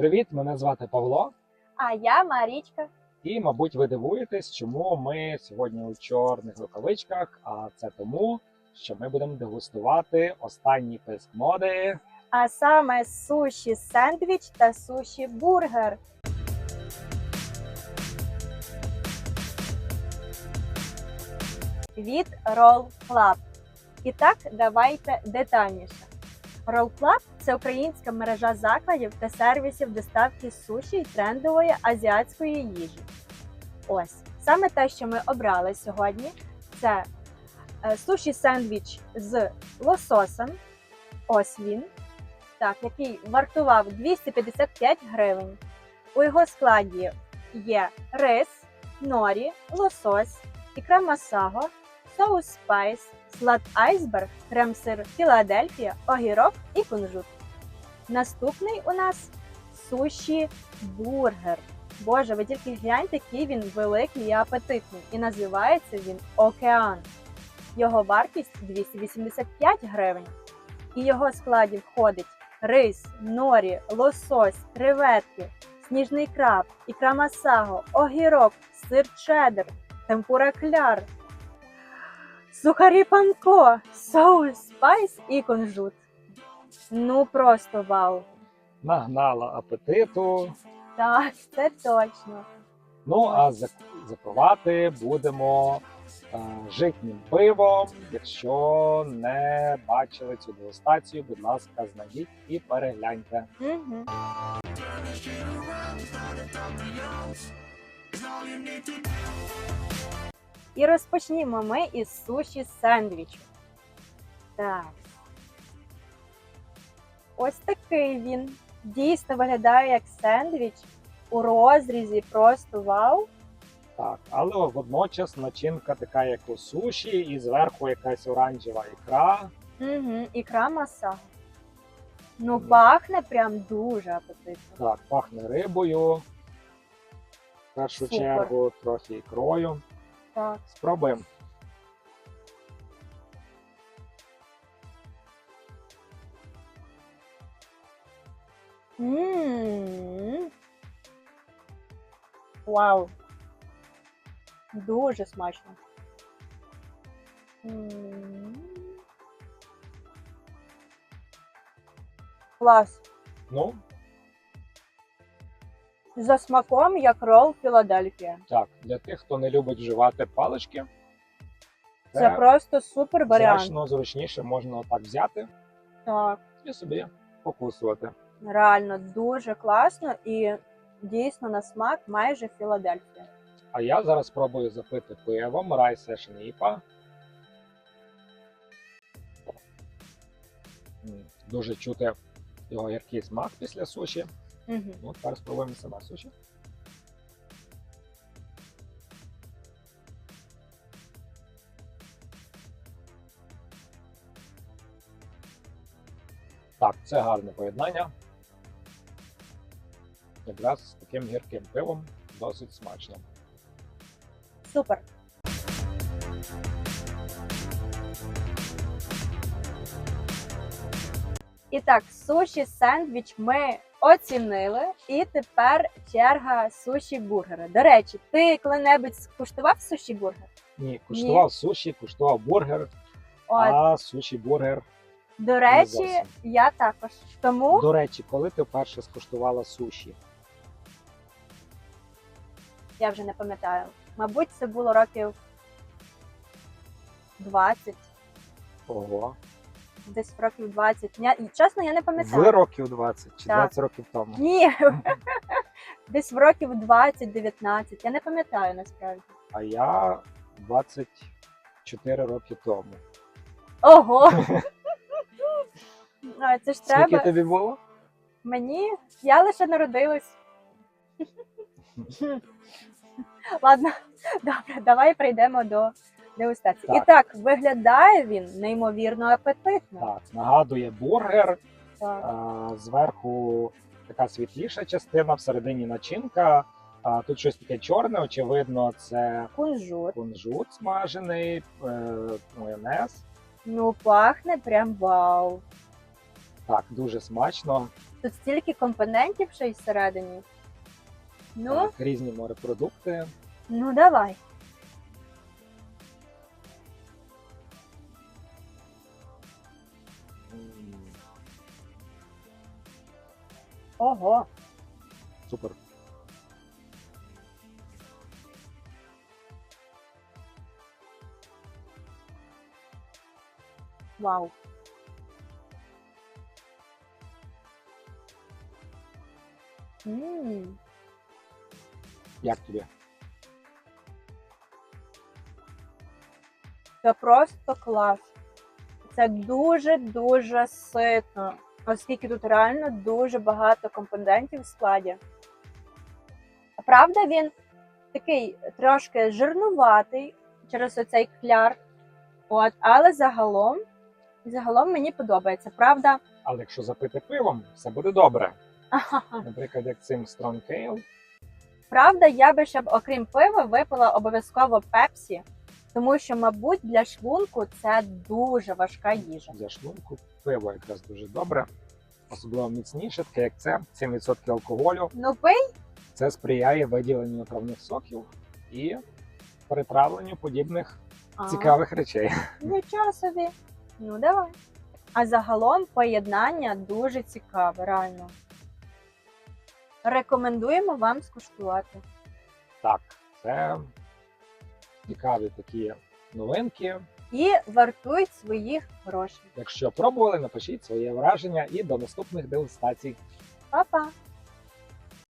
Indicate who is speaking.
Speaker 1: Привіт, мене звати Павло.
Speaker 2: А я Марічка.
Speaker 1: І, мабуть, ви дивуєтесь, чому ми сьогодні у чорних рукавичках. А це тому, що ми будемо дегустувати останній писк моди.
Speaker 2: А саме суші сендвіч та суші бургер. Від Roll Club. І так, давайте детальніше. Roll Club – це українська мережа закладів та сервісів доставки суші й трендової азіатської їжі. Ось саме те, що ми обрали сьогодні, це е, суші сендвіч з лососем. Ось він. Так, який вартував 255 гривень. У його складі є рис, норі, лосось, ікра масаго, соус спайс, салат айсберг, крем-сир Філадельфія, огірок і кунжут. Наступний у нас суші бургер. Боже, ви тільки гляньте, який він великий і апетитний. І називається він Океан. Його вартість 285 гривень. І його складі входить рис, норі, лосось, креветки, сніжний краб, ікра масаго, огірок, сир чеддер, темпура кляр, сухарі панко, соус спайс і кунжут. Ну просто вау!
Speaker 1: Нагнала апетиту.
Speaker 2: Так, це точно.
Speaker 1: Ну а зак- запивати будемо е, житнім пивом. Якщо не бачили цю дегустацію, будь ласка, знайдіть і перегляньте.
Speaker 2: Угу. І розпочнімо ми із суші сендвічу. Так. Ось такий він. Дійсно виглядає як сендвіч у розрізі. Просто вау.
Speaker 1: Так, але водночас начинка така, як у суші, і зверху якась оранжева ікра.
Speaker 2: Угу. Ікра маса. Ну,
Speaker 1: Мгм.
Speaker 2: пахне прям дуже апетитно.
Speaker 1: Так, пахне рибою. В першу
Speaker 2: Супер.
Speaker 1: чергу трохи ікрою.
Speaker 2: Так.
Speaker 1: Спробуємо.
Speaker 2: М. Вау. Дуже смачно. М. Клас.
Speaker 1: Ну,
Speaker 2: За смаком як рол Філадельфія.
Speaker 1: так, для тих, хто не любить вживати палички,
Speaker 2: Це просто супер варіант.
Speaker 1: значно зручніше можна отак взяти
Speaker 2: Так,
Speaker 1: і собі покусувати.
Speaker 2: реально дуже класно і дійсно на смак майже Філадельфія.
Speaker 1: А я зараз спробую запити пивом Рай IPA. М, Дуже чути його гіркий смак після суші.
Speaker 2: Угу.
Speaker 1: Ну, тепер спробуємо саме суші. Так, це гарне поєднання. Якраз з таким гірким пивом досить смачно.
Speaker 2: Супер. І так, суші сендвіч ми оцінили, і тепер черга суші бургера. До речі, ти коли-небудь скуштував суші бургер?
Speaker 1: Ні, куштував суші, куштував бургер,
Speaker 2: От,
Speaker 1: а суші бургер.
Speaker 2: до речі,
Speaker 1: зовсім.
Speaker 2: я також. Тому
Speaker 1: До речі, коли ти вперше скуштувала суші?
Speaker 2: я вже не пам'ятаю. Мабуть, це було років 20,
Speaker 1: Ого.
Speaker 2: Десь років 20. Я, чесно, я не пам'ятаю.
Speaker 1: В років 20 чи
Speaker 2: Так.
Speaker 1: 20 років тому.
Speaker 2: Ні. Десь в років 20-19. Я не пам'ятаю насправді.
Speaker 1: А я 24 роки тому.
Speaker 2: Ого! А, Це ж
Speaker 1: Скільки
Speaker 2: треба.
Speaker 1: тобі було?
Speaker 2: Мені. Я лише народилась. Ладно, добре, давай прийдемо до дегустації. І
Speaker 1: Так.
Speaker 2: так, виглядає він неймовірно апетитно.
Speaker 1: Так, нагадує бургер.
Speaker 2: Так.
Speaker 1: А, зверху така світліша частина, всередині начинка. А, тут щось таке чорне, очевидно, це
Speaker 2: Кунжут.
Speaker 1: кунжут смажений, е, майонез.
Speaker 2: Ну, пахне прям вау.
Speaker 1: Так, дуже смачно.
Speaker 2: Тут стільки компонентів ще й всередині. Ну,
Speaker 1: Так, різні морепродукти.
Speaker 2: ну давай. Ого.
Speaker 1: Супер.
Speaker 2: Вау. М,
Speaker 1: Як тобі?
Speaker 2: Це просто клас. Це дуже-дуже ситно, оскільки тут реально дуже багато компонентів в складі. Правда, він такий трошки жирнуватий через оцей кляр. От, але загалом, загалом мені подобається. Правда,
Speaker 1: Але якщо запити пивом, все буде добре. Наприклад, як цим Strong Ale.
Speaker 2: Правда, я би ще б, окрім пива, випила обов'язково пепсі, тому що, мабуть, для шлунку це дуже важка їжа.
Speaker 1: для шлунку. Пиво якраз дуже добре. Особливо міцніше, таке як це, 7% алкоголю.
Speaker 2: Ну, пий,
Speaker 1: Це сприяє виділенню травних соків і перетравленню подібних
Speaker 2: А,
Speaker 1: цікавих речей.
Speaker 2: Нічого собі. Ну, давай. А загалом поєднання дуже цікаве, реально. Рекомендуємо вам скуштувати.
Speaker 1: Так, це цікаві такі новинки.
Speaker 2: І вартують своїх грошей.
Speaker 1: Якщо пробували, напишіть своє враження і до наступних дегустацій.
Speaker 2: Па-па!